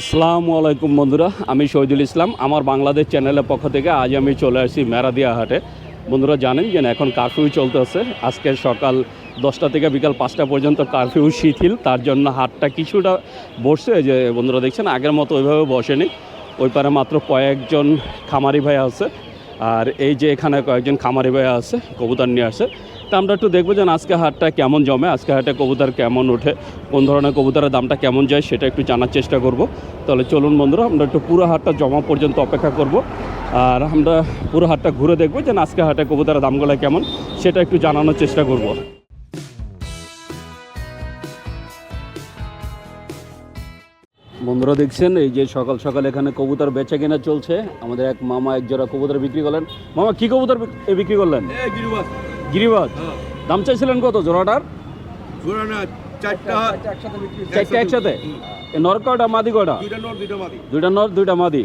আসসালামু আলাইকুম বন্ধুরা, আমি শহীদুল ইসলাম। আমার বাংলাদেশ চ্যানেলের পক্ষ থেকে আজ আমি চলে আসছি মেরাদিয়া হাটে। বন্ধুরা, জানেন যে এখন কারফিউ চলতেছে। আজকে সকাল দশটা থেকে বিকাল পাঁচটা পর্যন্ত কারফিউ শিথিল। তার জন্য হাটটা কিছুটা বসছে। যে বন্ধুরা দেখছেন, আগের মতো ওইভাবে বসেনি। ওই পারে মাত্র কয়েকজন খামারি ভাই আছে। আর এই যে এখানে কয়েকজন খামারি ভাই আছে, কবুতর নিয়ে আসে তা আমরা একটু দেখব যে আজকে হাটটা কেমন জমে, আজকে হাটে কবুতর কেমন ওঠে, কোন ধরনের কবুতরের দামটা কেমন যায় সেটা একটু জানার চেষ্টা করব। তাহলে চলুন বন্ধুরা, আমরা একটু পুরো হাটটা জমা পর্যন্ত অপেক্ষা করব। আর আমরা পুরো হাটটা ঘুরে দেখব যে আজকে হাটে কবুতরের দামগুলো কেমন, সেটা একটু জানানোর চেষ্টা করব। বন্ধুরা দেখছেন, এই যে সকাল সকাল এখানে কবুতর বেচা কেনা চলছে। আমাদের এক মামা এক জোড়া কবুতর বিক্রি করলেন। মামা, কি কবুতর বিক্রি করলেন? গিরিবাজ হ্যাঁ দাম চাইছিলেন কত জোড়াটার? জোড়া চারটা চারটে একসাথে? নর কয়টা মাদি কয়টা? দুইটা নর দুইটা মাদি।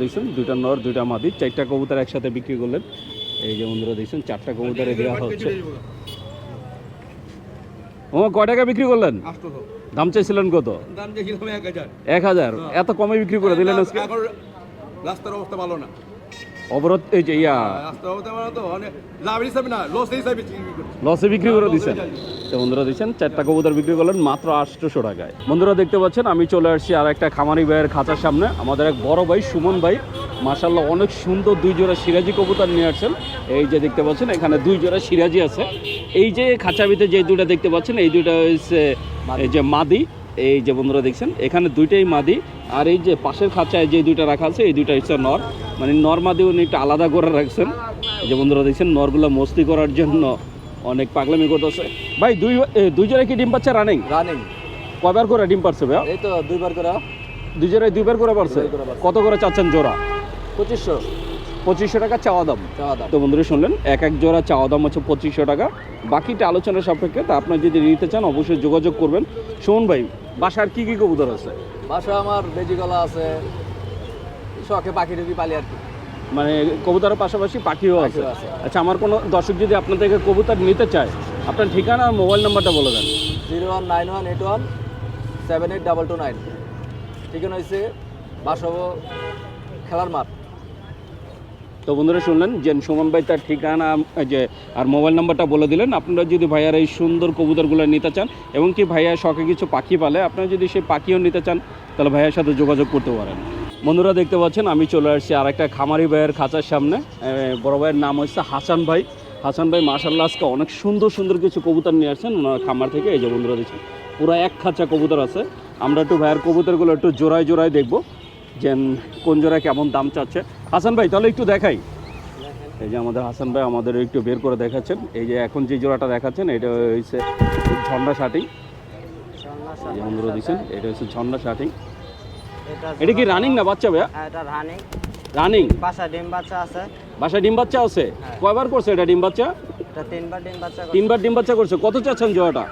দেখছেন দুইটা নর দুইটা মাদি। চারটা কবুতর একসাথে বিক্রি করলেন। এই যে বন্ধুরা দেখছেন চারটা কবুতরে দেওয়া হচ্ছে। ও কয় টাকা বিক্রি করলেন? দাম চাইছিলেন কত? দাম এক হাজার। এক হাজার। এত কমে বিক্রি করে দিলেন আজকে? রাস্তার অবস্থা ভালো না। অবরোধ এই যে ইয়া। লস হিসাবে বিক্রি করে দিচ্ছেন। তো বন্ধুরা দিচ্ছেন চারটা কবুতর বিক্রি করলেন মাত্র আটশোশো টাকায়। বন্ধুরা দেখতে পাচ্ছেন আমি চলে আসছি আর একটা খামারি ভাইয়ের খাঁচার সামনে। আমাদের এক বড় ভাই সুমন ভাই মাশাল্লাহ অনেক সুন্দর দুই জোড়া সিরাজি কবুতর নিয়ে আসছেন। এই যে দেখতে পাচ্ছেন এখানে দুই জোড়া সিরাজি আছে। এই যে খাঁচা ভিতরে যে দুইটা দেখতে পাচ্ছেন এই দুইটা হচ্ছে এই যে মাদি। এই যে বন্ধুরা দেখছেন এখানে দুইটাই মাদি আর এই যে পাশের খাঁচায় যে দুইটা রাখা আছে এই দুইটা হচ্ছে নর। মানে নর মাদি উনি একটু আলাদা করে রাখছেন। এই যে বন্ধুরা দেখছেন নরগুলো মস্তি করার জন্য অনেক পাগলামি করতেছে। ভাই দুই এ, দুই জোড়ায় কি ডিম পাচ্ছে রানিং রানিং কয়বার করে ডিম পারছে ভাইয়া? এই তো দুইবার করে। দুই জোড়ায় দুইবার করে পারছে? দুইবার করে পারছে। কত করে চাচ্ছেন জোড়া? পঁচিশশো। পঁচিশশো টাকা চাওয়া দাম। চাওয়া দাম। তো বন্ধুরা শুনলেন এক এক জোড়া চাওয়া দাম হচ্ছে পঁচিশশো টাকা। বাকিটা আলোচনা সাপেক্ষে তা আপনার যদি নিতে চান অবশ্যই যোগাযোগ করবেন। শোন ভাই বাসার কি কি কবুতর আছে? বাসা আমার বেজি গলা আছে শখে পাখি টুকি পালি আর কি। মানে কবুতরের পাশাপাশি পাখিও আছে। পাখিও আছে। আচ্ছা আমার কোনো দর্শক যদি আপনার থেকে কবুতর নিতে চায় আপনার ঠিকানা আর মোবাইল নাম্বারটা বলে দেন। Zero one nine one eight one seven eight double two nine. ঠিকানা হয়েছে বাসব খেলার মাঠ। তো বন্ধুরা শুনলেন, যে সুমন ভাই তার ঠিকানা, যে, আর মোবাইল নাম্বারটা বলে দিলেন। আপনারা যদি ভাইয়ার এই সুন্দর কবুতরগুলো নিতে চান, এবং কি ভাইয়া শখে কিছু পাখি পালে, আপনারা যদি সেই পাখিও নিতে চান, তাহলে ভাইয়ার সাথে যোগাযোগ করতে পারেন। বন্ধুরা দেখতে পাচ্ছেন, আমি চলে আসছি আর একটা খামারি ভাইয়ের খাঁচার সামনে। বড় ভাইয়ের নাম হচ্ছে হাসান ভাই। হাসান ভাই মাশাল্লাহ আজকে অনেক সুন্দর সুন্দর কিছু কবুতর নিয়ে আসছেন ওনার খামার থেকে। এই যে বন্ধুরা দিচ্ছেন পুরো এক খাঁচা কবুতর আছে। আমরা একটু ভাইয়ের কবুতরগুলো একটু জোড়ায় জোড়ায় দেখব। যে কোন জোড়ায় কেমন দাম চাচ্ছে। হাসান ভাই তাহলে একটু দেখাই। এই যে আমাদের হাসান ভাই আমাদের একটু বের করে দেখাচ্ছেন। এই যে এখন যে জোড়াটা দেখাচ্ছেন এটা হচ্ছে ঝন্ডা শাটিং। যে বন্ধুরা দিচ্ছেন এটা হচ্ছে ঝন্ডা শাটিং। এটা কি রানিং না বাচ্চা ভাইয়া? হ্যাঁ, এটা রানিং। রানিং? বাসা ডিম বাচ্চা আছে। বাসায় ডিম বাচ্চা আছে? কয়বার করছে এটা ডিম বাচ্চা? এটা তিনবার ডিম বাচ্চা তিনবার ডিম বাচ্চা করছে। কত চাচ্ছেন জোড়াটা?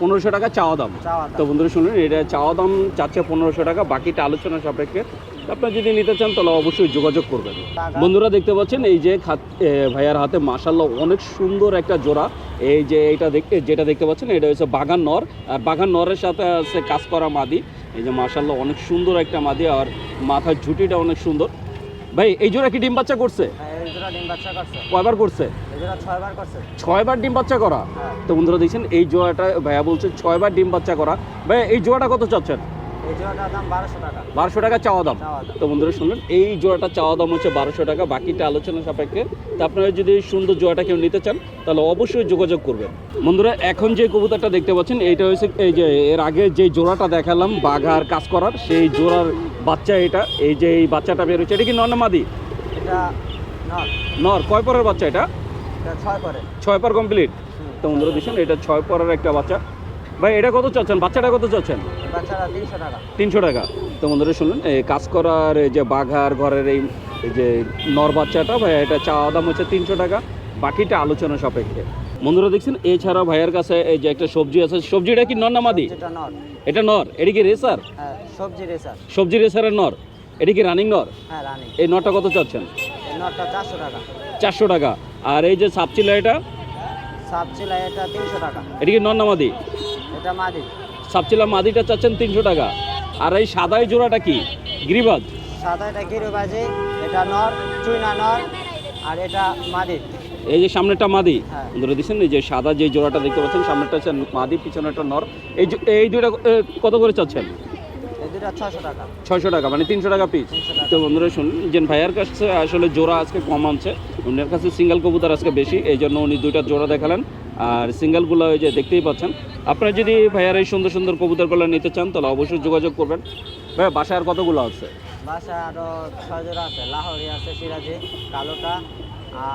পনেরোশো টাকা। চাওয়া দাম। তো বন্ধুরা শুনুন এটা চাওয়া দাম চাচ্ছে পনেরোশো টাকা বাকিটা আলোচনা সাপেক্ষে। আপনার যদি নিতে চান তাহলে অবশ্যই যোগাযোগ করবেন। বন্ধুরা দেখতে পাচ্ছেন এই যে খাত- ভাইয়ার হাতে মাসাল্লাহ অনেক সুন্দর একটা জোড়া। এই যে এটা দেখতে যেটা দেখতে পাচ্ছেন এটা হচ্ছে বাগান নর। আর বাগান নরের সাথে আছে কাজ করা মাদি। এই যে মাসাল্লাহ অনেক সুন্দর একটা মাদি আর মাথার ঝুঁটিটা অনেক সুন্দর। ভাই এই জোড়া কি ডিম বাচ্চা করছে? কয়বার করছে? ছয়বার ডিম বাচ্চা করা? হ্যাঁ। তো বন্ধুরা দেখছেন এই জোড়াটা ভাইয়া বলছে ছয়বার ডিম বাচ্চা করা। ভাই এই জোড়াটা কত চাচ্ছেন? বারোশো টাকা। চাওয়া দাম। তো বন্ধুরা শুনলেন এই জোড়াটা চাওয়া দাম হচ্ছে বারোশো টাকা বাকিটা আলোচনা সাপেক্ষে। তো আপনারা যদি সুন্দর জোড়াটা কেউ নিতে চান তাহলে অবশ্যই যোগাযোগ করবেন। বন্ধুরা এখন যে কবুতরটা দেখতে পাচ্ছেন এইটা হচ্ছে এই যে এর আগে যে জোড়াটা দেখালাম বাঘার কাজ করার সেই জোড়ার বাচ্চা এটা। এই যে এই বাচ্চাটা বের হচ্ছে এটা কি নর্নামাদি এটা নর। কয় পরের বাচ্চা এটা? ছয় পর। কমপ্লিট তো বন্ধুরা দেখছেন এটা ছয় পরের একটা বাচ্চা। ভাই এটা কত চাচ্ছেন? বাচ্চাটা কত চাচ্ছেন? তিনশো টাকা। তো বন্ধুরা শুনুন এই কাজ করার এই যে বাঘার ঘরের এই এই যে নর বাচ্চাটা ভাই এটা চাওয়া দাম হচ্ছে তিনশো টাকা। বাকিটা আলোচনা সাপেক্ষে। বন্ধুরা দেখছেন এছাড়া ভাইয়ের কাছে এই যে একটা সবজি আছে সবজিটা কি নর না মাদি? যেটা নট এটা নর। এটা কি রেসার? হ্যাঁ সবজি রেসার। সবজি রেসারের নর। এটা কি রানিং নর? হ্যাঁ এই নরটা কত চাচ্ছেন? চারশো টাকা। আর এই যে সাপচিলা এটা? সাবচিলা এটা তিনশো টাকা। এটা কি নর না মাদি? এটা মাদি। সাপচিলা মাদিটা চাচ্ছেন তিনশো টাকা। আর এই সাদাই জোড়াটা কি? গিরিবাজ? সাদা এটা গিরুবাজি এটা নর চুইনা নর আর এটা মাদি। এই যে সামনেটা মাদি। হ্যাঁ। ধরে দিচ্ছেন এই যে সাদা যে জোড়াটা দেখতে পাচ্ছেন সামনেটা হচ্ছে মাদি পিছনেটা নর। এই যে- এই দুইটা কত করে চাচ্ছেন? ছয়শো টাকা। মানে তিনশো টাকা পিস তো বন্ধুরা শুনুন যে ভাইয়ার কাছে আসলে জোড়া আজকে কম আনছে উনার কাছে সিঙ্গেল কবুতর আজকে বেশি এই জন্য উনি দুইটা জোড়া দেখালেন। আর সিঙ্গেলগুলো ওই যে দেখতেই পাচ্ছেন। আপনারা যদি ভাইয়ার এই সুন্দর সুন্দর কবুতরগুলো নিতে চান তাহলে অবশ্যই যোগাযোগ করবেন। ভাইয়া বাসায় আর কতগুলো আছে? বাসা আরও ছয় জোড়া আছে। লাহোরি আছে সিরাজি কালোটা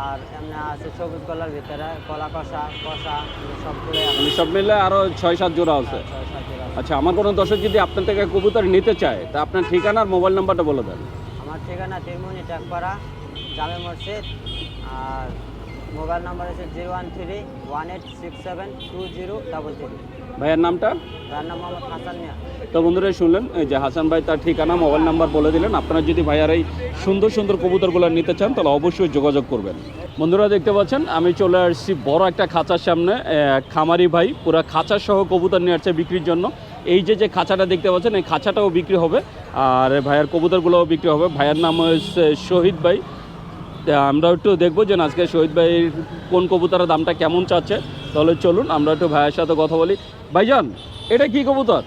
আর এমনি আছে সবুজ কলার ভিতরে কলা কষা কষা সবগুলোই আছে। মানে সব মিলে আরও ছয় সাত জোড়া আছে। ছয় সাত জোড়া। আছে। আচ্ছা আমার কোনো দর্শক যদি আপনার থেকে কবুতর নিতে চায় তা আপনার ঠিকানা আর মোবাইল নাম্বারটা বলে দেন। আমার ঠিকানা তিরমুনি ট্যাগপাড়া জামে মসজিদ আর মোবাইল নাম্বার আছে zero one three one eight six seven two zero double three. ভাইয়ের নামটা? রান্না মোহাম্মদ হাসান মিয়া। তো বন্ধুরা শুনলেন এই যে হাসান ভাই তার ঠিকানা মোবাইল নাম্বার বলে দিলেন। আপনারা যদি ভাইয়ার এই সুন্দর সুন্দর কবুতরগুলো নিতে চান তাহলে অবশ্যই যোগাযোগ করবেন। বন্ধুরা দেখতে পাচ্ছেন আমি চলে আসছি বড় একটা খাঁচার সামনে খামারি ভাই পুরো খাঁচা সহ কবুতর নিয়ে আসছে বিক্রির জন্য। এই যে যে খাঁচাটা দেখতে পাচ্ছেন এই খাঁচাটাও বিক্রি হবে। আর ভাইয়ার কবুতরগুলোও বিক্রি হবে। ভাইয়ার নাম হচ্ছে শহীদ ভাই। আমরা একটু দেখব যে আজকে শহীদ ভাইয়ের কোন কবুতরের দামটা কেমন চাচ্ছে। তাহলে চলুন আমরা একটু ভাইয়ের সাথে কথা বলি। ভাইজান এটা কি কবুতর?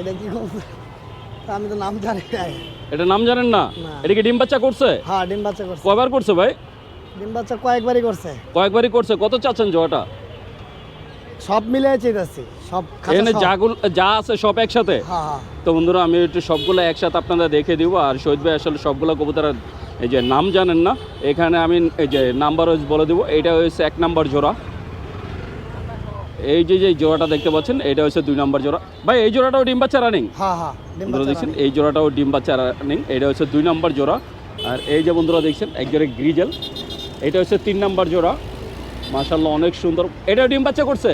এটা কি কবুতর? আমি তো নাম জানি না। এটা নাম জানেন না। এটা কি ডিম বাচ্চা করছে? হ্যাঁ ডিম বাচ্চা করছে। কয়বার করছে ভাই? ডিম বাচ্চা কয়েকবারই করছে। কয়েকবারই করছে। কত চাচ্ছেন জোয়াটা? সব মিলে চেয়েছি সব এখানে যাগুলো যা আছে সব একসাথে? হ্যাঁ হ্যাঁ। তো বন্ধুরা আমি একটু সবগুলো একসাথে আপনাদের দেখে দিব। আর শহীদ ভাই আসলে সবগুলো কবুতর এই যে নাম জানেন না এখানে আমি এই যে নাম্বার বলে দিব। এইটা হচ্ছে এক নাম্বার জোড়া। এই যে যে জোড়াটা দেখতে পাচ্ছেন এটা হচ্ছে দুই নাম্বার জোড়া। ভাই এই জোড়াটাও ডিম বাচ্চা রানিং হ্যাঁ বন্ধুরা দেখছেন এই জোড়াটাও ডিম বাচ্চা রানিং এটা হচ্ছে দুই নাম্বার জোড়া। আর এই যে বন্ধুরা দেখছেন এক জোড়া গ্রিজেল এটা হচ্ছে তিন নাম্বার জোড়া। মাশাল্লাহ অনেক সুন্দর। এটাও ডিম বাচ্চা করছে?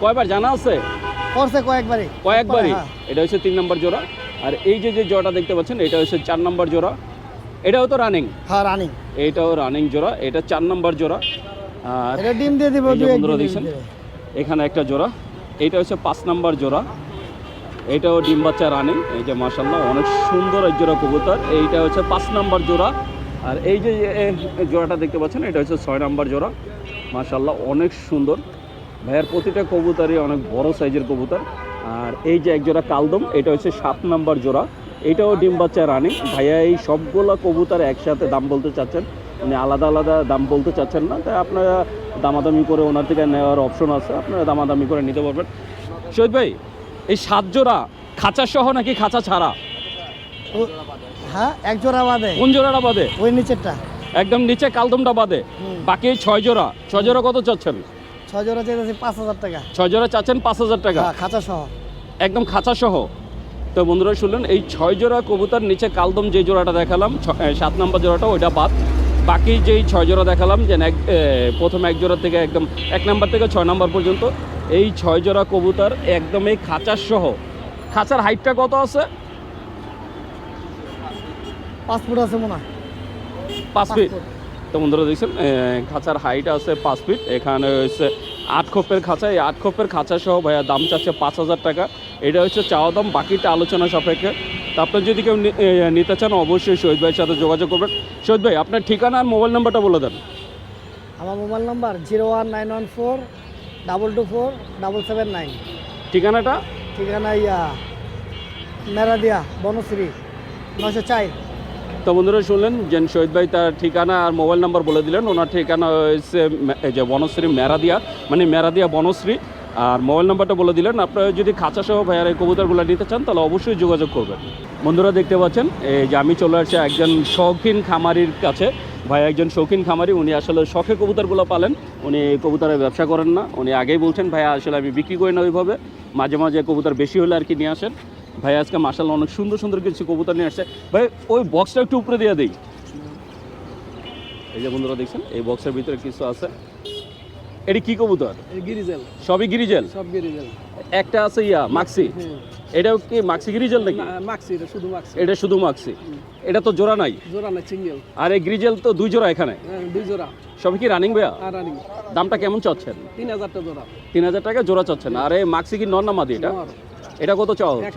কয়বার জানা আছে? করছে কয়েকবারই। কয়েকবারই? হ্যাঁ। এটা হচ্ছে তিন নম্বর জোড়া। আর এই যে যে জোড়াটা দেখতে পাচ্ছেন এটা হচ্ছে চার নম্বর জোড়া। এটাও তো রানিং হ্যাঁ রানিং এইটাও রানিং জোড়া। এটা চার নম্বর জোড়া। আর এটা ডিম দিয়ে দিব বন্ধুরা দেখছেন এখানে একটা জোড়া। এটা হচ্ছে পাঁচ নম্বর জোড়া। এটাও ডিম বাচ্চা রানিং এই যে মাসাল্লাহ অনেক সুন্দর এক জোড়া কবুতর। এইটা হচ্ছে পাঁচ নম্বর জোড়া। আর এই যে জোড়াটা দেখতে পাচ্ছেন এটা হচ্ছে ছয় নম্বর জোড়া। মাসাল্লাহ অনেক সুন্দর। ভাইয়ের প্রতিটা কবুতারই অনেক বড় সাইজের কবুতর। আর এই যে এক জোড়া কালদম এটা হচ্ছে সাত নম্বর জোড়া। এটাও ডিম বাচ্চা রানিং। ভাইয়া এই সবগুলো কবুতর একসাথে দাম বলতে চাচ্ছেন উনি আলাদা আলাদা দাম বলতে চাচ্ছেন না। তাই আপনারা দামাদামি করে ওনার থেকে নেওয়ার অপশন আছে আপনারা দামাদামি করে নিতে পারবেন। শহীদ ভাই এই সাত জোড়া খাঁচা সহ নাকি খাঁচা ছাড়া? হ্যাঁ এক জোড়া বাদে। কোন জোড়াটা বাদে? ওই নিচেরটা। একদম নিচে কালদমটা বাদে। বাকি ছয় জোড়া। ছয় জোড়া কত চাচ্ছেন? ছয় জোড়া চেয়েছি পাঁচ হাজার টাকা। ছয় জোড়া চাচ্ছেন পাঁচ হাজার টাকা। হ্যাঁ খাঁচা সহ একদম খাঁচা সহ তো বন্ধুরা শুনলেন এই ছয় জোড়া কবুতর নিচে কালদম যে জোড়াটা দেখালাম সাত নম্বর জোড়াটা ওইটা বাদ। বাকি যেই ছয় জোড়া দেখালাম যে এক প্রথম এক জোড়া থেকে একদম এক নাম্বার থেকে ছয় নাম্বার পর্যন্ত এই ছয় জোড়া কবুতর একদম এই খাঁচার সহ খাঁচার হাইটটা কত আছে? পাঁচ ফুট আছে মনে হয়। পাঁচ ফিট। তো বন্ধুরা দেখছেন খাঁচার হাইট আছে পাঁচ ফিট। এখানে হচ্ছে আট খোপের খাঁচা। এই আট খোপের খাঁচা সহ ভাইয়া দাম চাচ্ছে পাঁচ হাজার টাকা। এটা হচ্ছে চাওয়া দাম বাকিটা আলোচনা সাপেক্ষে। তা আপনার যদি কেউ নিতে চান অবশ্যই শহীদ ভাইয়ের সাথে যোগাযোগ করবেন। শহীদ ভাই আপনার ঠিকানা আর মোবাইল নাম্বারটা বলে দেন। আমার mobile number zero one nine one four double two four double seven nine. ঠিকানাটা? ঠিকানা ইয়া মেরাদিয়া বনশ্রী নশো চার। তো বন্ধুরা শুনলেন যে শহীদ ভাই তার ঠিকানা আর মোবাইল নাম্বার বলে দিলেন। ওনার ঠিকানা হচ্ছে মে- যে বনশ্রী মেরাদিয়া মানে মেরাদিয়া বনশ্রী। আর মোবাইল নাম্বারটা বলে দিলেন, আপনারা যদি খাঁচা সহ ভাইয়ার এই কবুতরগুলো নিতে চান, তাহলে অবশ্যই যোগাযোগ করবেন। বন্ধুরা দেখতে পাচ্ছেন, এই যে আমি চলে আসছি একজন শৌখিন খামারির কাছে। ভাই একজন শৌখিন খামারি, উনি আসলে শখে কবুতরগুলো পালেন। উনি কবুতরের ব্যবসা করেন না। উনি আগেই বলছেন, ভাইয়া, আসলে আমি বিক্রি করি না ওইভাবে। মাঝে মাঝে কবুতর বেশি হলে আর কি নিয়ে আসেন। ভাই আজকে মাসাল অনেক সুন্দর সুন্দর কিছু কবুতর নিয়ে আসছে। ভাই ওই বক্সটা একটু উপরে দিয়ে দিই। এই যে বন্ধুরা দেখছেন এই বক্সের ভিতরে কিছু আছে। এটি কি কবুতর? গিরিজেল। সবই গিরিজেল? সব গিরিজেল। একটা আছে ইয়া মাক্সি। এটাও কি মাক্সি গিরিজেল নাকি? মাক্সি এটা শুধু মাক্সি। এটা শুধু মাক্সি। এটা তো জোড়া নাই। জোড়া না সিঙ্গেল। আর এই গ্রিজেল তো দুই জোড়া এখানে। দুই জোড়া। সবই কি রানিং ভাইয়া? রানিং দামটা কেমন চাচ্ছেন? তিন হাজারটা জোড়া। তিন হাজার টাকা জোড়া চাচ্ছেন। আর এই মাক্সি কি নর না মাদি এটা? এটা কত চাওয়া হচ্ছে?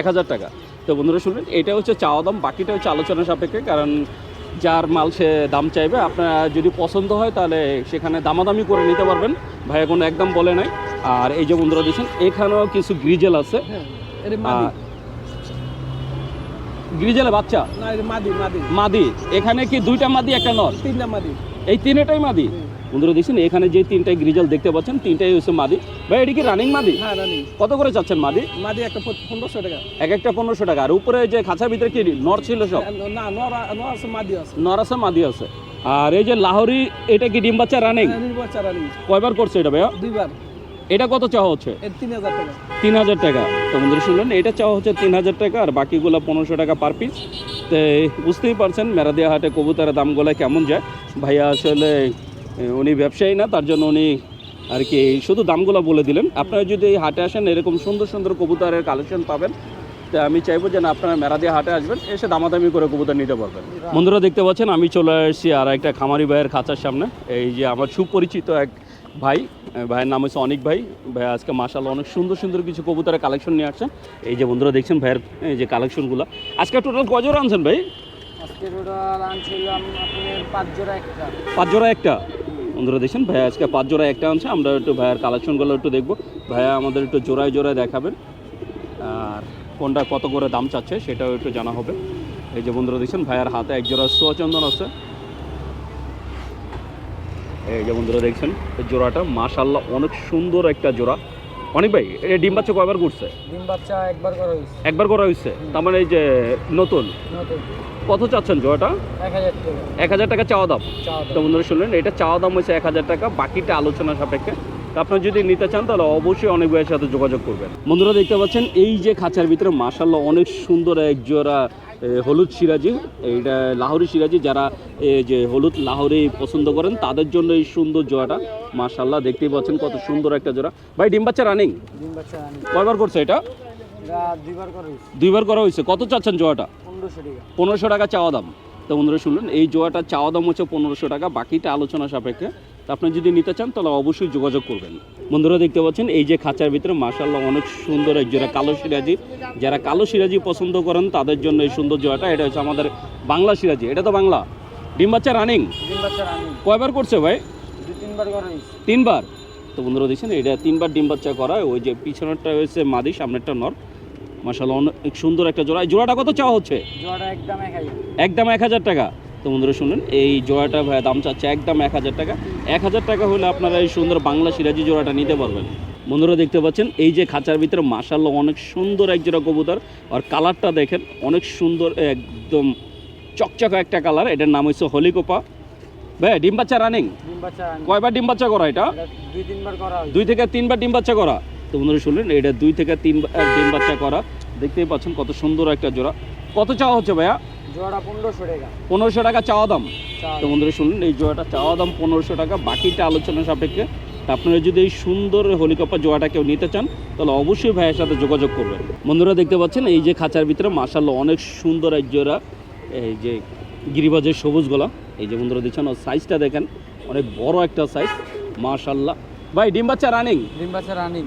এক হাজার টাকা। তো বন্ধুরা শুনলেন এটা হচ্ছে চাওয়া দাম বাকিটা হচ্ছে আলোচনা সাপেক্ষে কারণ যার মাল সে দাম চাইবে আপনার যদি পছন্দ হয় তাহলে সেখানে দামাদামি করে নিতে পারবেন। ভাইয়া কোনো একদম বলে নাই। আর এই যে বন্ধুরা দিচ্ছেন এখানেও কিছু গ্রিজেল আছে। হ্যাঁ গ্রিজেলে বাচ্চা? না মাদি মাদি। মাদি। এখানে কি দুইটা মাদি একটা নর তিনটা মাদি। এই তিনটাই মাদি? বন্ধুরা দেখছেন এখানে যে তিনটাই গ্রিজেল দেখতে পাচ্ছেন তিনটাই হচ্ছে মাদি। ভাই এটি কি রানিং মাদি? হ্যাঁ রানি কত করে চাচ্ছেন মাদি? মাদি একটা পনেরোশো টাকা। এক একটা পনেরোশো টাকা। আর উপরে যে খাঁচার ভিতরে কি নর ছিল সব? না নর আছে মাদি আছে। নর আছে মাদি আছে। আর এই যে লাহোরি এটা কি ডিম বাচ্চা রানিং রানির বাচ্চা রানি কয়বার করছে এটা ভাইয়া? দুইবার। এটা কত চাওয়া হচ্ছে? তিন হাজার টাকা। তো বন্ধুরা শুনলেন এটা চাওয়া হচ্ছে তিন হাজার টাকা আর বাকিগুলো পনেরোশো টাকা পার পিস বুঝতেই পারছেন, মেরাদিয়া হাটে কবুতরের দামগুলো কেমন যায়। ভাইয়া আসলে উনি ব্যবসায়ী না, তার জন্য উনি আর কি শুধু দামগুলো বলে দিলেন। আপনারা যদি এই হাটে আসেন, এরকম সুন্দর সুন্দর কবুতরের কালেকশন পাবেন। তো আমি চাইব যেন আপনারা মেরাদিয়া হাটে আসবেন, এসে দামাদামি করে কবুতর নিতে পারবেন। বন্ধুরা দেখতে পাচ্ছেন, আমি চলে এসেছি আর একটা খামারি ভাইয়ের খাঁচার সামনে। এই যে আমার সুপরিচিত এক ভাই ভাইয়ের নাম হচ্ছে অনিক ভাই। ভাই আজকে মাসাল অনেক সুন্দর সুন্দর কিছু কবুতরের কালেকশন নিয়ে আসছেন। এই যে বন্ধুরা দেখছেন ভাইয়ের এই যে কালেকশনগুলো আজকে টোটাল কজোড়া আনছেন ভাই? আজকে টোটাল আনছিলাম পাঁচ জোড়া একটা। পাঁচ জোড়া একটা? বন্ধুরা দেখছেন ভাইয়া আজকে পাঁচ জোড়া একটা আনছে। আমরা একটু ভাইয়ার কালেকশনগুলো একটু দেখব। ভাইয়া আমাদের একটু জোড়ায় জোড়ায় দেখাবেন। আর কোনটা কত করে দাম চাচ্ছে সেটাও একটু জানা হবে। এই যে বন্ধুরা দেখছেন ভাইয়ার হাতে এক জোড়া সোচন্দন আছে। এই যে বন্ধুরা দেখছেন এই জোড়াটা মাশাল্লাহ অনেক সুন্দর একটা জোড়া। অনেক ভাই এটা ডিম বাচ্চা কয়বার করছে ডিম বাচ্চা একবার করা হয়েছে। একবার করা হয়েছে? তার মানে এই যে নতুন? কত চাচ্ছেন জোড়াটা? এক হাজার টাকা। চাওয়া দাম। তো বন্ধুরা শুনলেন এটা চাওয়া দাম হচ্ছে এক হাজার টাকা বাকিটা আলোচনা সাপেক্ষে। তো আপনারা যদি নিতে চান তাহলে অবশ্যই অনেক ভাইয়ের সাথে যোগাযোগ করবেন। বন্ধুরা দেখতে পাচ্ছেন এই যে খাঁচার ভিতরে মাসাল্লাহ অনেক সুন্দর এক জোড়া হলুদ সিরাজি এইটা লাহোরি সিরাজি যারা যে হলুদ লাহোরি পছন্দ করেন তাদের জন্য এই সুন্দর জোড়াটা। মাসাল্লাহ দেখতেই পাচ্ছেন কত সুন্দর একটা জোড়া। ভাই ডিম বাচ্চা রানিং ডিম বাচ্চা কয়বার করছে এটা? এটা দুইবার করা হয়েছে। কত চাচ্ছেন জোয়াটা পনেরোশো টাকা। চাওয়া দাম। তো বন্ধুরা শুনলেন এই জোয়াটা চাওয়া দাম হচ্ছে পনেরোশো টাকা। বাকিটা আলোচনা সাপেক্ষে। তো আপনি যদি নিতে চান তাহলে অবশ্যই যোগাযোগ করবেন। বন্ধুরা দেখতে পাচ্ছেন এই যে খাঁচার ভিতরে মার্শাল্লাহ অনেক সুন্দর এক জোড়া কালো সিরাজি। যারা কালো সিরাজি পছন্দ করেন তাদের জন্য এই সুন্দর জোড়াটা এটা হচ্ছে আমাদের বাংলা সিরাজি। এটা তো বাংলা। ডিম বাচ্চা রানিং? কয়বার করছে ভাই? তিনবার তো বন্ধুরা দেখছেন এটা তিনবার ডিম বাচ্চা করা ওই যে পিছনেরটা হয়েছে মাদি সামনেরটা নর। মার্শাল্লাহ অনেক সুন্দর একটা জোড়া। এই জোড়াটা কত চাওয়া হচ্ছে? জোড়াটা একদম এক হাজার টাকা। তো বন্ধুরা শুনুন এই জোড়াটা ভাই দাম চাচ্ছে একদম এক হাজার টাকা। এক হাজার টাকা হলে আপনারা এই সুন্দর বাংলা সিরাজি জোড়াটা নিতে পারবেন। বন্ধুরা দেখতে পাচ্ছেন এই যে খাঁচার ভিতরে মাসাল্লাহ অনেক সুন্দর এক জোড়া কবুতর। আর কালারটা দেখেন অনেক সুন্দর একদম চকচকা একটা কালার। এটার নাম হচ্ছে হলিকোপা। ভাই ডিম বাচ্চা রানিং কয়বার ডিম বাচ্চা করা এটা? দুই থেকে তিনবার ডিম বাচ্চা করা। তো বন্ধুরা শুনলেন এটা দুই থেকে তিন ডিম বাচ্চা করা। দেখতেই পাচ্ছেন কত সুন্দর একটা জোড়া। কত চাওয়া হচ্ছে ভাইয়া? জোড়া পনেরোশো টাকা। পনেরোশো টাকা চাওয়া দাম। তো বন্ধুরা শুনলেন এই জোড়াটা চাওয়া দাম পনেরোশো টাকা বাকিটা আলোচনা সাপেক্ষে। আপনারা যদি এই সুন্দর হেলিকপ্টার জোড়াটা কেউ নিতে চান তাহলে অবশ্যই ভাইয়ের সাথে যোগাযোগ করবেন। বন্ধুরা দেখতে পাচ্ছেন এই যে খাঁচার ভিতরে মার্শাল্লাহ অনেক সুন্দর এক জোড়া এই যে গিরিবাজের সবুজ গলা। এই যে বন্ধুরা দেখছেন ওর সাইজটা দেখেন অনেক বড় একটা সাইজ মার্শাল্লাহ ভাই ডিম বাচ্চা রানিং ডিম বাচ্চা রানিং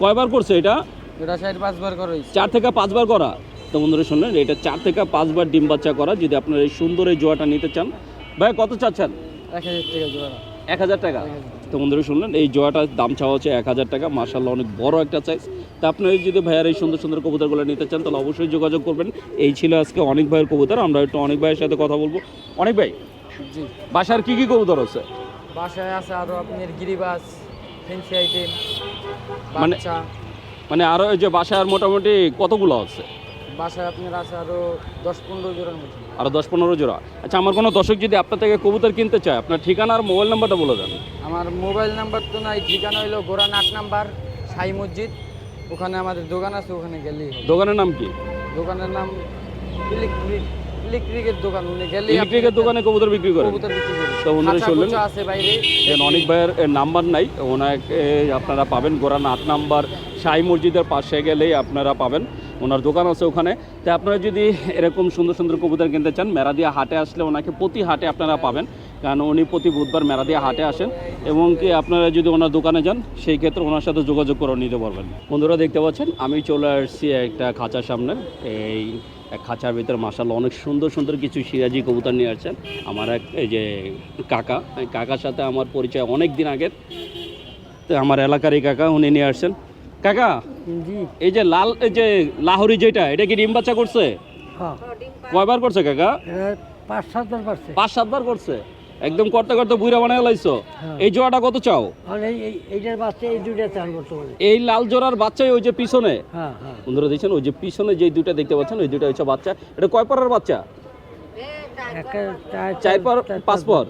কয়বার করছে এটা? এটা চার পাঁচবার করা চার থেকে পাঁচবার করা? তো বন্ধুরা শুনলেন এটা চার থেকে পাঁচবার ডিম বাচ্চা করা। যদি আপনারা এই সুন্দর এই জোড়াটা নিতে চান ভাই কত চাচ্ছেন? এক হাজার টাকা তো বন্ধুরা শুনলেন এই জোয়াটার দাম চাওয়া হচ্ছে এক হাজার টাকা। মার্শাল্লাহ অনেক বড় একটা সাইজ তা আপনারা যদি ভাইয়ার এই সুন্দর সুন্দর কবুতরগুলো নিতে চান তাহলে অবশ্যই যোগাযোগ করবেন। এই ছিল আজকে অনেক ভাইয়ের কবুতর। আমরা একটু অনেক ভাইয়ের সাথে কথা বলব। অনেক ভাই বাসার কি কি কবুতর আছে? বাসায় আছে আরও আপনার গিরিবাস ফেন্সি আইটেম মানে- মানে আরও যে বাসার মোটামুটি কতগুলো আছে? বাসায় আপনার আছে আরও দশ পনেরো জোড়ার মতো আরও দশ পনেরো জোড়া। আচ্ছা আমার কোনো দর্শক যদি আপনার থেকে কবুতর কিনতে চায় আপনার ঠিকানা আর মোবাইল নাম্বারটা বলে দেন। আমার মোবাইল নাম্বার তো নাই ঠিকানা হইল গোরান আট নাম্বার সাই মসজিদ। ওখানে আমাদের দোকান আছে ওখানে গেলেই দোকানের নাম কি? দোকানের নাম ইলেকট্রিক ইলেকট্রিকের দোকান উনি গেলেই ইলেকট্রিকের দোকানে কবুতর বিক্রি করেন? কবুতর বিক্রি করে। তো বন্ধুরা শুনলেন? আছে বাইরে। যেন অনেক ভাইয়ের নাম্বার নাই। ওনাকে আপনারা পাবেন গোরান আট নাম্বার সাই মসজিদের পাশে গেলেই আপনারা পাবেন। ওনার দোকান আছে ওখানে। তাই আপনারা যদি এরকম সুন্দর সুন্দর কবুতর কিনতে চান, মেরাদিয়া হাটে আসলে ওনাকে প্রতি হাটে আপনারা পাবেন। কারণ উনি প্রতি বুধবার মেলা দিয়ে হাটে আসেন এবং কি আপনারা যদি ওনার দোকানে যান, সেই ক্ষেত্রে ওনার সাথে যোগাযোগ করে নিতে পারবেন। বন্ধুরা দেখতে পাচ্ছেন, আমি চলে আসছি একটা খাঁচার সামনে। এই খাঁচার ভিতরে মাসাল অনেক সুন্দর সুন্দর কিছু সিরাজি কবুতর নিয়ে আসছেন। আমার এক, এই যে কাকা কাকার সাথে আমার পরিচয় অনেক দিন আগের। তো আমার এলাকারই কাকা, উনি নিয়ে আসছেন। কাকা এই যে লাল এই যে লাহোরি যেটা এটা কি ডিম বাচ্চা করছে? হ্যাঁ। কয়বার করছে কাকা? পাঁচ সাতবার পাঁচ সাতবার করছে? একদম করতে করতে বুড়া বানায় লাইছো। হ্যাঁ। এই জোড়াটা কত চাও? এই এই- এইটার বাচ্চা এই দুইটা চান বর্তমানে। এই লাল জোড়ার বাচ্চাই ওই যে পিছনে? হ্যাঁ বন্ধুরা দেখছেন ওই যে পিছনে যে দুইটা দেখতে পাচ্ছেন ওই দুইটা হচ্ছে বাচ্চা। এটা কয় পরের বাচ্চা? চার পর পাঁচ পর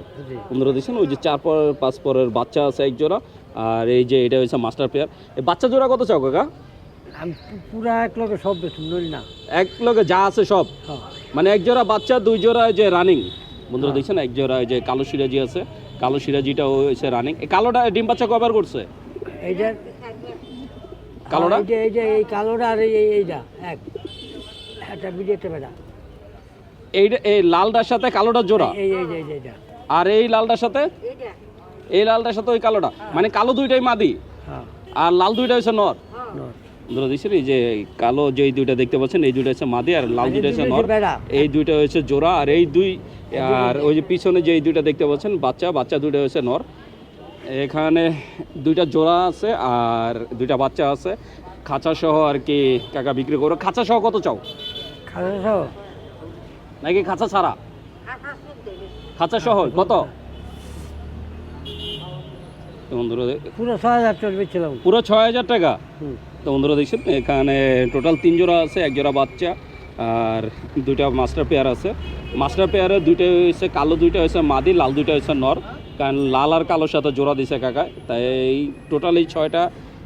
বন্ধুরা দেখছেন ওই যে চার পর পাঁচ পরের বাচ্চা আছে এক জোড়া। আর এই যে এটা হচ্ছে মাস্টার পেয়ার এই বাচ্চা জোড়া কত চাও কাকা? আমি পুরা এক লগে সব বেশি না। এক লগে যা আছে সব? হ্যাঁ মানে এক জোড়া বাচ্চা দুই জোড়া যে রানিং বন্ধুরা দেখছেন এক জোড়া যে কালো সিরাজি আছে। কালো সিরাজিটা হচ্ছে রানিং এই কালোটা ডিম বাচ্চা কবার করছে? এইটা কালোটা? হ্যাঁ, এইটা এইটা এই কালোটা আর এই এই- এইটা এক। একটা বিদেটা বেটা এইটা এই লালটার সাথে কালোটার জোড়া? এই এই এই এইটা। আর এই লালটার সাথে? এই লালটার সাথে ওই কালোটা। মানে কালো দুইটাই মাদি। হ্যাঁ। আর লাল দুইটা হচ্ছে নর। বন্ধুরা দেখছেন এই যে কালো যে দুইটা দেখতে পাচ্ছেন এই দুইটা হচ্ছে মাদি আর লাল দুইটা হচ্ছে নর। এই দুইটা হচ্ছে জোড়া আর এই দুই আর ওই যে পিছনে যে এই দুইটা দেখতে পাচ্ছেন বাচ্চা বাচ্চা দুইটা হচ্ছে নর। এখানে দুইটা জোড়া আছে আর দুইটা বাচ্চা আছে। খাঁচা সহ আর কি কাকা বিক্রি করো। খাঁচা সহ কত চাও? খাওয়া সহ? নাকি খাঁচা ছাড়া? খাঁচা সহ কত? তো বন্ধুরা পুরো ছয় হাজার চলবে পুরো ছয় হাজার টাকা? তো বন্ধুরা দেখছেন এখানে টোটাল তিন জোড়া আছে এক জোড়া বাচ্চা আর দুইটা মাস্টার পেয়ার আছে। মাস্টার পেয়ারে দুইটা হয়েছে কালো দুইটা হয়েছে মাদি লাল দুইটা হয়েছে নর। কারণ লাল আর কালোর সাথে জোড়া দিছে কাকা। তাই এই টোটাল এই ছয়টা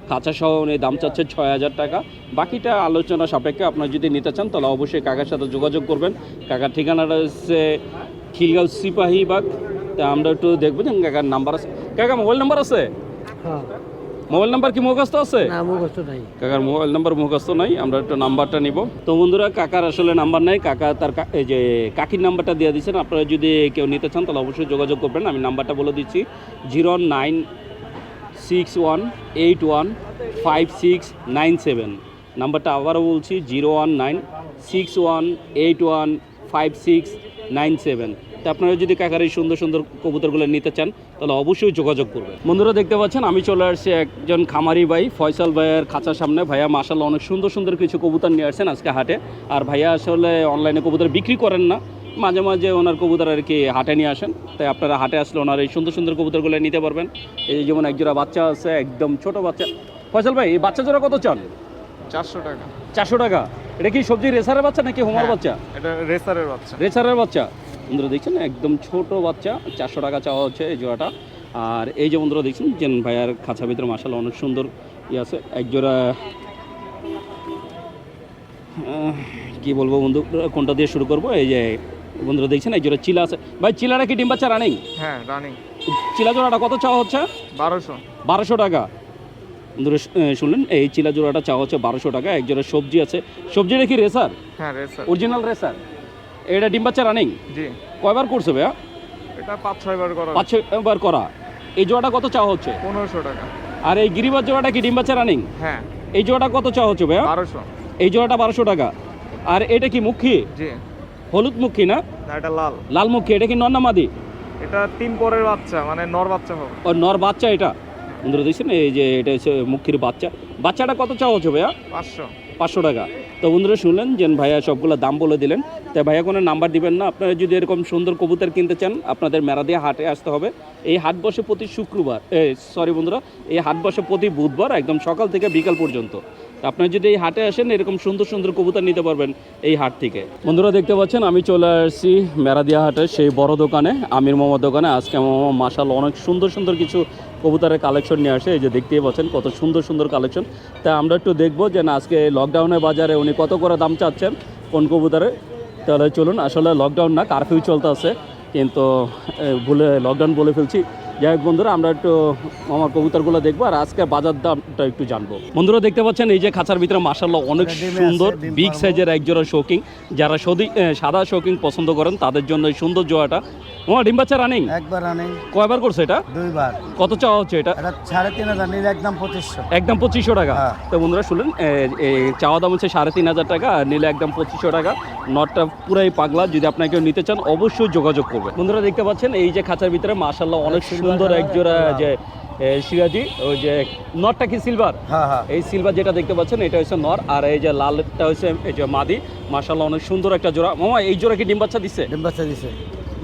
খাঁচা সহ উনি দাম চাচ্ছে ছয় হাজার টাকা। বাকিটা আলোচনা সাপেক্ষে আপনার যদি নিতে চান তাহলে অবশ্যই কাকার সাথে যোগাযোগ করবেন। কাকার ঠিকানাটা হচ্ছে খিলগাঁও সিপাহীবাগ তা আমরা একটু দেখব যে কাকার নাম্বার আছে। কাকা মোবাইল নাম্বার আছে? হ্যাঁ। মোবাইল নাম্বার কি মুখস্থ আছে? না মুখস্থ নাই। কাকার মোবাইল নাম্বার মুখস্থ নাই আমরা একটু নাম্বারটা নিব। তো বন্ধুরা কাকার আসলে নাম্বার নাই কাকা তার এই যে কাকির নাম্বারটা দিয়ে দিচ্ছেন আপনারা যদি কেউ নিতে চান তাহলে অবশ্যই যোগাযোগ করবেন। আমি নাম্বারটা বলে দিচ্ছি zero nine six one eight one five six nine seven. নাম্বারটা আবারও বলছি zero one nine six one eight one five six nine seven. তো আপনারা যদি কাকার এই সুন্দর সুন্দর কবুতরগুলো নিতে চান, তাহলে অবশ্যই যোগাযোগ করবেন। বন্ধুরা দেখতে পাচ্ছেন, আমি চলে আসছি একজন খামারি ভাই, ফয়সাল ভাইয়ের খাঁচার সামনে। ভাইয়া মাসাল্লাহ অনেক সুন্দর সুন্দর কিছু কবুতর নিয়ে আসছেন আজকে হাটে। আর ভাইয়া আসলে অনলাইনে কবুতর বিক্রি করেন না, মাঝে মাঝে ওনার কবুতর আর কি হাটে নিয়ে আসেন। তাই আপনারা হাটে আসলে ওনার এই সুন্দর সুন্দর কবুতরগুলো নিতে পারবেন। এই যেমন একজোড়া বাচ্চা আছে, একদম ছোট বাচ্চা। ফয়সাল ভাই, এই বাচ্চা জোড়া কত চান? চারশো টাকা। চারশো টাকা। এটা কি সবজি রেসারের বাচ্চা নাকি হোমার হ্যাঁ। বাচ্চা? এটা রেসারের বাচ্চা। রেসারের বাচ্চা। বন্ধুরা দেখছেন একদম ছোট বাচ্চা চারশো টাকা চাওয়া হচ্ছে এই জোড়াটা। আর এই যে বন্ধুরা দেখছেন যে ভাইয়ার খাঁচা ভিতরে মাসাল অনেক সুন্দর ই আছে। এক জোড়া কি বলব বন্ধু কোনটা দিয়ে শুরু করব? এই যে বন্ধুরা দেখছেন এক জোড়া চিলা আছে। ভাই চিলাটা কি ডিম বাচ্চা রানিং? হ্যাঁ রানিং। চিলা জোড়াটা কত চাওয়া হচ্ছে? বারোশো। বারোশো টাকা। বন্ধুরা শুনলেন? এই চিলা জোড়াটা চাওয়া হচ্ছে বারোশো টাকা এক জোড়া সবজি আছে। সবজিটা কি রেসার? হ্যাঁ রেসার। Original racer? এটা ডিম বাচ্চা রানিং জি। কয়বার করছে ভাইয়া? এটা পাঁচ ছয় বার করা। পাঁচ ছয়বার করা। এই জোড়াটা কত চাওয়া হচ্ছে? পনেরোশো টাকা। আর এই গিরিবাজ জোড়াটা কি ডিম বাচ্চা রানিং হ্যাঁ। এই জোড়াটা কত চাওয়া হচ্ছে ভাইয়া? বারোশো। এই জোড়াটা বারোশো টাকা। আর এটা কি মুখী? জি। হলুদ মুখী না এটা লাল। লাল মুখী এটা কি নর না মাদি? এটা তিন পরের বাচ্চা মানে নর বাচ্চা হবে। ও নর বাচ্চা এটা? বন্ধুরা দেখছেন এই যে এটা হচ্ছে মুখির বাচ্চা। বাচ্চাটা কত চাওয়া হচ্ছে ভাইয়া? পাঁচশো। পাঁচশো টাকা। তো বন্ধুরা শুনলেন যে ভাইয়া সবগুলো দাম বলে দিলেন। তাই ভাইয়া কোনো নাম্বার দিবেন না? আপনারা যদি এরকম সুন্দর কবুতর কিনতে চান আপনাদের মেরা দিয়ে হাটে আসতে হবে। এই হাট বসে প্রতি শুক্রবার সরি বন্ধুরা এই হাট বসে প্রতি বুধবার একদম সকাল থেকে বিকাল পর্যন্ত। আপনারা যদি এই হাটে আসেন, এরকম সুন্দর সুন্দর কবুতর নিতে পারবেন এই হাট থেকে। বন্ধুরা দেখতে পাচ্ছেন, আমি চলে আসছি মেরাদিয়া হাটের সেই বড় দোকানে, আমির মোহাম্মদ দোকানে। আজকে আমার মাসাল অনেক সুন্দর সুন্দর কিছু কবুতরের কালেকশন নিয়ে আসে, এই যে দেখতেই পাচ্ছেন, কত সুন্দর সুন্দর কালেকশন তাই আমরা একটু দেখব যে, না, আজকে লকডাউনের বাজারে উনি কত করে দাম চাচ্ছেন কোন কবুতরে। তাহলে চলুন, আসলে লকডাউন না কারফিউ চলতে আছে। কিন্তু বলে ভুলে লকডাউন বলে ফেলছি। যাই হোক বন্ধুরা আমরা একটু আমার কবুতরগুলো দেখব আর আজকে বাজার দামটা একটু জানব। বন্ধুরা দেখতে পাচ্ছেন এই যে খাঁচার ভিতরে মাসাল্লাহ অনেক সুন্দর বিগ সাইজের একজোড়া শৌকিং যারা সদি সাদা শৌকিং পছন্দ করেন তাদের জন্য এই সুন্দর জোড়াটা ও ডিম বাচ্চা রানিং একবার রানিং কয়বার করছে এটা? দুইবার। কত চাওয়া হচ্ছে এটা? এটা সাড়ে তিন হাজার নিলে একদম পঁচিশশো। একদম পঁচিশশো টাকা। হ্যাঁ। তো বন্ধুরা শুনলেন চাওয়া দাম হচ্ছে সাড়ে তিন হাজার টাকা আর নিলে একদম পঁচিশশো টাকা। নটটা পুরাই পাগলা যদি আপনাকে কেউ নিতে চান অবশ্যই যোগাযোগ করবে বন্ধুরা দেখতে পাচ্ছেন এই যে খাঁচার ভিতরে মাশাল্লাহ অনেক সুন্দর এক জোড়া যে সিরাজি ওই যে নটটা কি সিলভার হ্যাঁ হ্যাঁ। এই সিলভার যেটা দেখতে পাচ্ছেন এটা হচ্ছে নর আর এই যে লালটা হচ্ছে এই যে মাদি। মাশাল্লাহ অনেক সুন্দর একটা জোড়া। মামা এই জোড়া কি ডিম বাচ্চা দিচ্ছে ডিম বাচ্চা দিছে।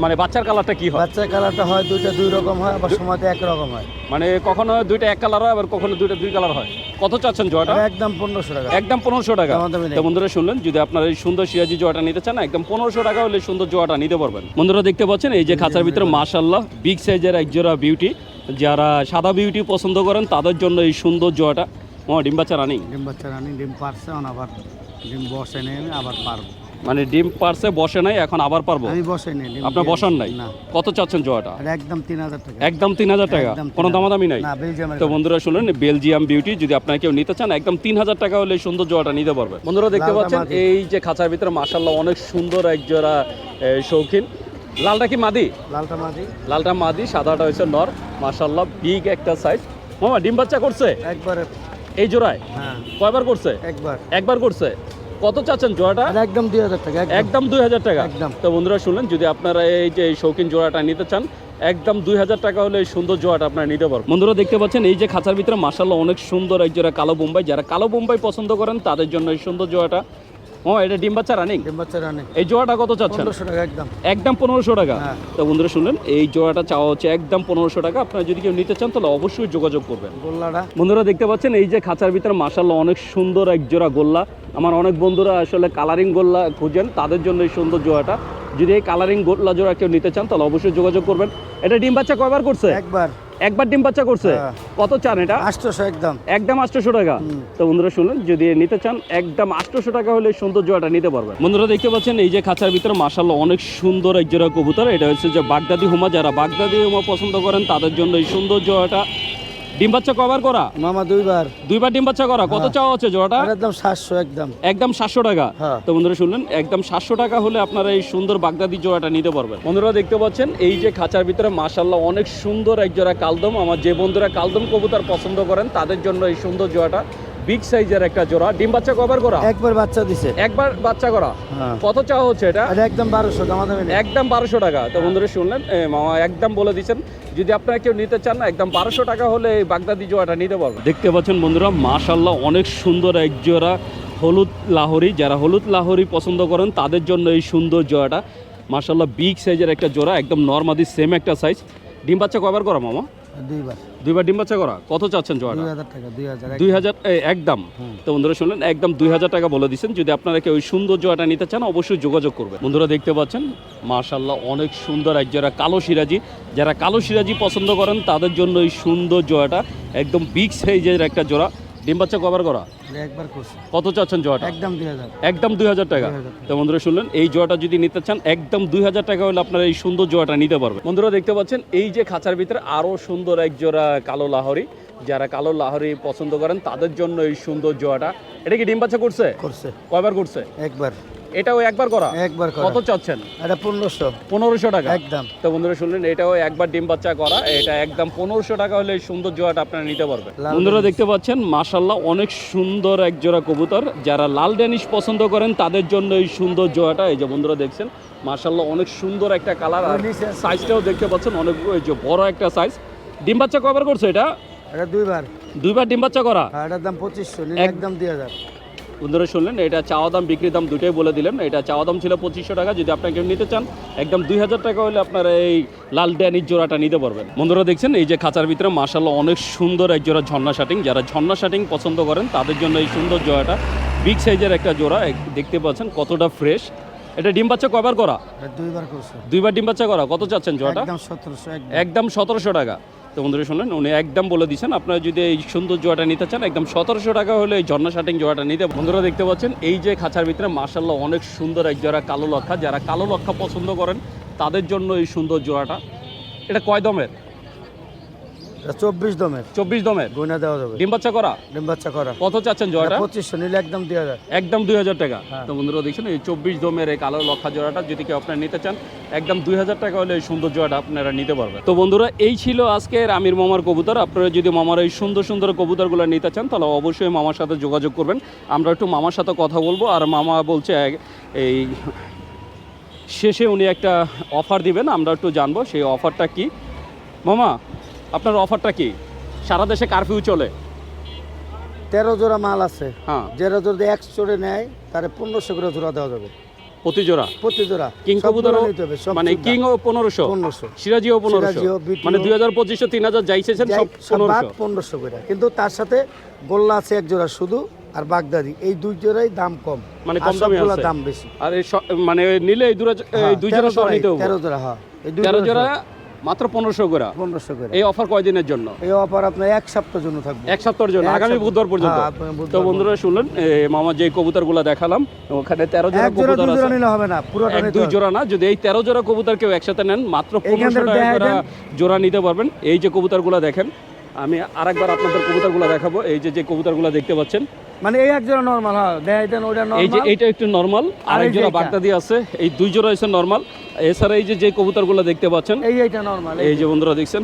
মানে বাচ্চার কালারটা কি হয়? বাচ্চার কালারটা হয় দুইটা দুই রকম হয় আবার সময়তে এক রকম হয়। মানে কখনো দুইটা এক কালার হয় আবার কখনো দুইটা দুই কালার হয়। কত চাচ্ছেন এটা একদম পনেরোশো টাকা। একদম পনেরোশো টাকা। তো বন্ধুরা শুনলেন যদি আপনারা এই সুন্দর সিরাজি জোয়াটা নিতে চান একদম পনেরোশো টাকা হলে সুন্দর জয়টা নিতে পারবেন। বন্ধুরা দেখতে পাচ্ছেন এই যে খাঁচার ভিতরে মাশাল্লাহ বিগ সাইজের এক জোড়া বিউটি যারা সাদা বিউটি পছন্দ করেন তাদের জন্য এই সুন্দর জয়টা। ও ডিম বাচ্চা রানিং ডিম বাচ্চা রানিং ডিম পারছে আবার ডিম বসে নেই আবার পারব। মানে ডিম পারছে বসে নাই এখন আবার পারব? আমি বসে নেই ডিম আপনার বসান নাই? না। কত চাচ্ছেন জোয়াটা? এটা একদম তিন হাজার টাকা। একদম তিন হাজার টাকা? একদম কোনো দামাদামি নাই? না তো বন্ধুরা শুনলেন বেলজিয়াম বিউটি যদি আপনারা কেউ নিতে চান একদম তিন হাজার টাকা হলে সুন্দর জোড়াটা নিতে পারবে। বন্ধুরা দেখতে পাচ্ছেন এই যে খাঁচার ভিতরে মাসাল্লাহ অনেক সুন্দর এক জোড়া শৌখিন। লালটা কি মাদি? লালটা মাঝি লালটা মাদি সাদাটা হচ্ছে নর। মাসাল্লাহ বিগ একটা সাইজ মামা ডিম বাচ্চা করছে? একবারে। এই জোড়ায়? হ্যাঁ। কয়বার করছে? একবার। একবার করছে? কত চাচ্ছেন জোড়াটা? একদম দুই হাজার টাকা একদম। দুই হাজার টাকা? একদম। তো বন্ধুরা শুনলেন যদি আপনারা এই যে শৌখিন জোড়াটা নিতে চান একদম দুই হাজার টাকা হলে এই সুন্দর জোয়াটা আপনারা নিতে পারবেন। বন্ধুরা দেখতে পাচ্ছেন এই যে খাঁচার ভিতরে মাসাল্লাহ অনেক সুন্দর এক জোড়া কালো বোম্বাই। যারা কালো বোম্বাই পছন্দ করেন তাদের জন্য এই সুন্দর জোড়াটা ও এটা ডিম বাচ্চা রানিং ডিম বাচ্চা রানিং এই জোড়াটা কত চাচ্ছেন? পনেরোশো টাকা একদম। একদম পনেরোশো টাকা। হ্যাঁ। তো বন্ধুরা শুনলেন এই জোড়াটা চাওয়া হচ্ছে একদম পনেরোশো টাকা। আপনারা যদি কেউ নিতে চান তাহলে অবশ্যই যোগাযোগ করবেন। গোল্লাটা। বন্ধুরা দেখতে পাচ্ছেন এই যে খাঁচার ভিতরে মাসাল্লাহ অনেক সুন্দর এক জোড়া গোল্লা। আমার অনেক বন্ধুরা আসলে কালারিং গোল্লা খুঁজেন তাদের জন্য এই সুন্দর জোড়াটা। যদি এই কালারিং গোল্লা জোড়া কেউ নিতে চান তাহলে অবশ্যই যোগাযোগ করবেন। এটা ডিম বাচ্চা কয়বার করছে? একবার। একবার ডিম বাচ্চা করছে? হ্যাঁ। কত চান এটা? আটশোশো একদম। একদম আটশোশো টাকা। তো বন্ধুরা শুনলেন যদি নিতে চান একদম আটশোশো টাকা হলে সুন্দর জোয়াটা নিতে পারবেন। বন্ধুরা দেখতে পাচ্ছেন এই যে খাঁচার ভিতরে মাসাল্লাহ অনেক সুন্দর এক জোড়া কবুতর। এটা হচ্ছে যে বাগদাদি হুমা। যারা বাগদাদি হুমা পছন্দ করেন তাদের জন্য এই সুন্দর জোড়াটা ডিম বাচ্চা কবার করা? মামা দুইবার। দুইবার ডিম বাচ্চা করা? কত চাওয়া হচ্ছে জোড়াটা? একদম সাতশো একদম। একদম সাতশো টাকা। হ্যাঁ। তো বন্ধুরা শুনলেন একদম সাতশো টাকা হলে আপনারা এই সুন্দর বাগদাদি জোড়াটা নিতে পারবেন। বন্ধুরা দেখতে পাচ্ছেন এই যে খাঁচার ভিতরে মাসাল্লাহ অনেক সুন্দর এক জোড়া কালদম। আমার যে বন্ধুরা কালদম কবুতর পছন্দ করেন তাদের জন্য এই সুন্দর জোড়াটা বিগ সাইজের একটা জোড়া। ডিম বাচ্চা কবার করা? একবার বাচ্চা দিছে। একবার বাচ্চা করা? হ্যাঁ। কত চাওয়া হচ্ছে এটা? এটা একদম বারোশো একদম বারোশো টাকা। তো বন্ধুরা শুনলেন মামা একদম বলে দিচ্ছেন যদি আপনারা কেউ নিতে চান না একদম বারোশো টাকা হলে এই বাগদাদি জোড়াটা নিতে পারবেন। দেখতে পাচ্ছেন বন্ধুরা মাশাল্লাহ অনেক সুন্দর এক জোড়া হলুদ লাহরি। যারা হলুদ লাহরি পছন্দ করেন তাদের জন্য এই সুন্দর জোড়াটা। মাশাল্লাহ বিগ সাইজের একটা জোড়া একদম নর্মাদি সেম একটা সাইজ ডিম বাচ্চা কবার করা মামা? দুইবার। দুইবার ডিম বাচ্চা করা? কত চাচ্ছেন জোড়াটা দুই হাজার একদম। তো বন্ধুরা শুনলেন একদম দুই হাজার টাকা বলে দিচ্ছেন। যদি আপনারা কেউ ওই সুন্দর জোয়াটা নিতে চান অবশ্যই যোগাযোগ করবেন। বন্ধুরা দেখতে পাচ্ছেন মাশাল্লাহ অনেক সুন্দর এক জোড়া কালো সিরাজি। যারা কালো সিরাজি পছন্দ করেন তাদের জন্য এই সুন্দর জোড়াটা একদম বিগ সাইজের একটা জোড়া। ডিম বাচ্চা কভার করা? একবার করছে। কত চাচ্ছেন জোয়াটা? একদম দুই হাজার। একদম দুই হাজার টাকা। তো বন্ধুরা শুনলেন এই জোয়াটা যদি নিতে চান একদম দুই হাজার টাকা হলে আপনারা এই সুন্দর জোয়াটা নিতে পারবেন। বন্ধুরা দেখতে পাচ্ছেন এই যে খাঁচার ভিতরে আরও সুন্দর এক জোড়া কালো লাহরি। যারা কালো লাহরি পছন্দ করেন তাদের জন্য এই সুন্দর জোয়াটা। এটা কি ডিম বাচ্চা করছে? করছে। কয়বার করছে? একবার। এটাও একবার করা? একবার কত চাচ্ছেন? এটা পনেরোশো। পনেরোশো টাকা? একদম। তো বন্ধুরা শুনলেন এটাও একবার ডিম বাচ্চা করা। এটা একদম পনেরোশো টাকা হলে এই সুন্দর জোড়াটা আপনারা নিতে পারবেন। বন্ধুরা দেখতে পাচ্ছেন মাশাল্লাহ অনেক সুন্দর এক জোড়া কবুতর। যারা লাল ড্যানিশ পছন্দ করেন তাদের জন্য এই সুন্দর জোড়াটা এই যে বন্ধুরা দেখছেন মাশাল্লাহ অনেক সুন্দর একটা কালার। আর সাইজটাও দেখতে পাচ্ছেন অনেক যে বড় একটা সাইজ ডিম বাচ্চা কবার করছে এটা? এটা দুইবার। দুইবার ডিম বাচ্চা করা? আর এটার দাম পঁচিশশো একদম দুই হাজার। বন্ধুরা শুনলেন এটা চাওয়া দাম বিক্রি দাম দুটোই বলে দিলেন। এটা চাওয়া দাম ছিল পঁচিশশো টাকা যদি আপনারা কেউ নিতে চান একদম দুই হাজার টাকা হলে আপনারা এই লাল ড্যানির জোড়াটা নিতে পারবেন। বন্ধুরা দেখছেন এই যে খাঁচার ভিতরে মার্শাল্লাহ অনেক সুন্দর এক জোড়া ঝর্ণা শাটিং। যারা ঝর্ণা শাটিং পছন্দ করেন তাদের জন্য এই সুন্দর জোড়াটা বিগ সাইজের একটা জোড়া। দেখতে পাচ্ছেন কতটা ফ্রেশ। এটা ডিম বাচ্চা কবার করা? দুইবার দুইবার ডিম বাচ্চা করা। কত চাচ্ছেন জোড়াটা? একদম সতেরোশো একদম সতেরোশো টাকা। তো বন্ধুরা শুনলেন, উনি একদম বলে দিচ্ছেন আপনারা যদি এই সুন্দর জোয়াটা নিতে চান, একদম সতেরোশো টাকা হলে এই ঝর্ণা শাটিং জোয়াটা নিতে বন্ধুরা দেখতে পাচ্ছেন, এই যে খাঁচার ভিতরে মার্শাল্লাহ অনেক সুন্দর এক জোড়া কালো লক্ষা। যারা কালো লক্ষা পছন্দ করেন, তাদের জন্য এই সুন্দর জোড়াটা এটা কয় দমের? চব্বিশ দমের। চব্বিশ দমের। গয়না দেওয়া যাবে। ডিম বাচ্চা করা? ডিম বাচ্চা করা। কত চাচ্ছেন জোড়াটা পঁচিশশো নিলে একদম দিয়ে যায় একদম দুই হাজার টাকা। হ্যাঁ। তো বন্ধুরা দেখছেন এই চব্বিশ দমের এই কালো লক্ষা জোড়াটা যদি কেউ আপনারা নিতে চান একদম দুই হাজার টাকা হলে এই সুন্দর জোড়াটা আপনারা নিতে পারবেন। তো বন্ধুরা এই ছিল আজকের আমির মামার কবুতর। আপনারা যদি মামার এই সুন্দর সুন্দর কবুতরগুলো নিতে চান তাহলে অবশ্যই মামার সাথে যোগাযোগ করবেন। আমরা একটু মামার সাথে কথা বলব আর মামা বলছে এই শেষে উনি একটা অফার দিবেন আমরা একটু জানব সেই অফারটা কি? মামা আপনার অফারটা কি? সারা দেশে কারফিউ চলে। তেরো জোড়া মাল আছে। হ্যাঁ। যেটা যদি এক চোরে নেয় তাহলে পনেরোশো করে জোড়া দেওয়া যাবে। প্রতি জোড়া? প্রতি জোড়া। কিং সব সব মানে কিং ও পনেরোশো। পনেরোশো। সিরাজিও পনেরোশো। মানে দুই হাজার পঁচিশশো তিন হাজার যাই- সব সব পনেরোশো। পনেরোশো করে। কিন্তু তার সাথে গোল্লা আছে এক জোড়া শুধু আর বাগদাদি। এই দুই জোড়াই দাম কম। মানে কম দামে আছে। দাম বেশি। আর মানে নিলে এই দুই তেরো জোড়া জোড়াই, নিতে হবে। তেরো জোড়া হ্যাঁ। এই দুই তেরো জোড়া। মাত্র পনেরোশো করে। পনেরোশো করে। এই অফার কয়দিনের জন্য? এই অফার আপনার এক সপ্তাহের জন্য থাকবে। এক সপ্তাহের জন্য আগামী বুধবার পর্যন্ত। হ্যাঁ, তো বন্ধুরা শুনলেন মামা যে কবুতরগুলো দেখালাম ওখানে তেরো জোড়া কবুতর আছে। নিলে হবে না পুরো নিতে দুই জোড়া না যদি এই তেরো জোড়া কবুতর কেউ একসাথে নেন মাত্র পনেরোশো টাকা জোড়া নিতে পারবেন। এই যে কবুতরগুলো দেখেন আমি আরেকবার আপনাদের কবুতরগুলো দেখাবো। এই যে যে কবুতরগুলো দেখতে পাচ্ছেন। মানে এই এক জোড়া নর্মাল হ্যাঁ দেন ওইটা এই যে নর্মাল এইটা একটু নর্মাল আর এক জোড়া এটা। বাগদা দিয়ে আছে। এই দুই জোড়া হচ্ছে নর্মাল এছাড়া এই যে যে কবুতরগুলো দেখতে পাচ্ছেন এই এইটা নর্মাল এই যে। বন্ধুরা দেখছেন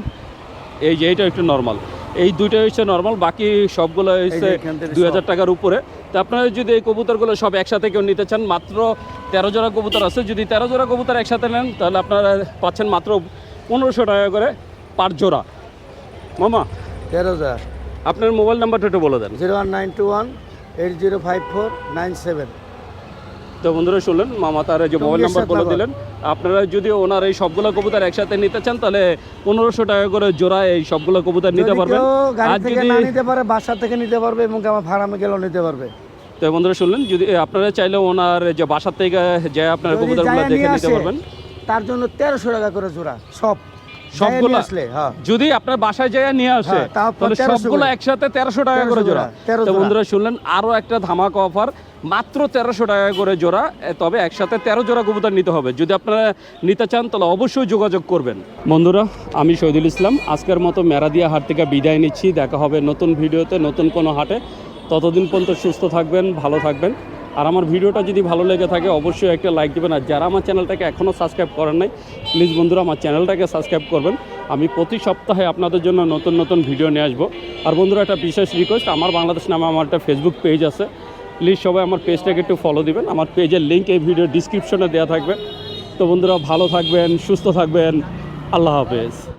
এই যে এইটা একটু নরমাল এই দুইটা হচ্ছে নর্মাল বাকি সবগুলো হচ্ছে দুই হাজার টাকার উপরে। তো আপনারা যদি এই কবুতরগুলো সব একসাথে কেউ নিতে চান মাত্র তেরো জোড়া কবুতর আছে। যদি তেরো জোড়া কবুতর একসাথে নেন তাহলে আপনারা পাচ্ছেন মাত্র পনেরোশো টাকা করে পার জোড়া। মামা তেরো জোড়া আপনার মোবাইল নাম্বারটা একটু বলে দেন। Zero one nine two one eight zero five four nine seven. তো বন্ধুরা শুনলেন মামা তার যে মোবাইল নাম্বার বলে দিলেন। আপনারা যদি ওনার এই সবগুলো কবুতর একসাথে নিতে চান তাহলে পনেরোশো টাকা করে জোড়া এই সবগুলো কবুতর নিতে যদি পারবেন। আর যদি নিতে পারে বাসা থেকে নিতে পারবে এবং আমার ভাড়ামে গেলেও নিতে পারবে। তো বন্ধুরা শুনলেন যদি আপনারা চাইলে ওনার যে বাসার থেকে যে আপনার কবুতরগুলো দেখে নিতে পারবেন। তার জন্য তেরোশো টাকা করে জোড়া সব। সবগুলা? হ্যাঁ। যদি আপনার বাসায় যায় নিয়ে আসে হ্যাঁ, তাহলে সবগুলো একসাথে তেরোশো টাকা করে জোড়া। জোড়া, 13 তো বন্ধুরা শুনলেন আরও একটা ধামাকা অফার মাত্র তেরোশো টাকা করে জোড়া তবে একসাথে তেরো জোড়া কবুতর নিতে হবে। যদি আপনারা নিতে চান তাহলে অবশ্যই যোগাযোগ করবেন। বন্ধুরা আমি শহীদুল ইসলাম আজকের মতো মেরাদিয়া হাট থেকে বিদায় নিচ্ছি। দেখা হবে নতুন ভিডিওতে নতুন কোনো হাটে। ততদিন পর্যন্ত সুস্থ থাকবেন ভালো থাকবেন। আর আমার ভিডিওটা যদি ভালো লেগে থাকে, অবশ্যই একটা লাইক দেবেন। আর যারা আমার চ্যানেলটাকে এখনও সাবস্ক্রাইব করেন নাই প্লিজ বন্ধুরা আমার চ্যানেলটাকে সাবস্ক্রাইব করবেন। আমি প্রতি সপ্তাহে আপনাদের জন্য নতুন নতুন ভিডিও নিয়ে আসব। আর বন্ধুরা, একটা বিশেষ রিকোয়েস্ট আমার বাংলাদেশ নামে আমার একটা ফেসবুক পেজ আছে। প্লিজ সবাই আমার পেজটাকে একটু ফলো দিবেন। আমার পেজের লিঙ্ক এই ভিডিও ডিসক্রিপশনে দেওয়া থাকবে। তো বন্ধুরা, ভালো থাকবেন, সুস্থ থাকবেন। আল্লাহ হাফেজ।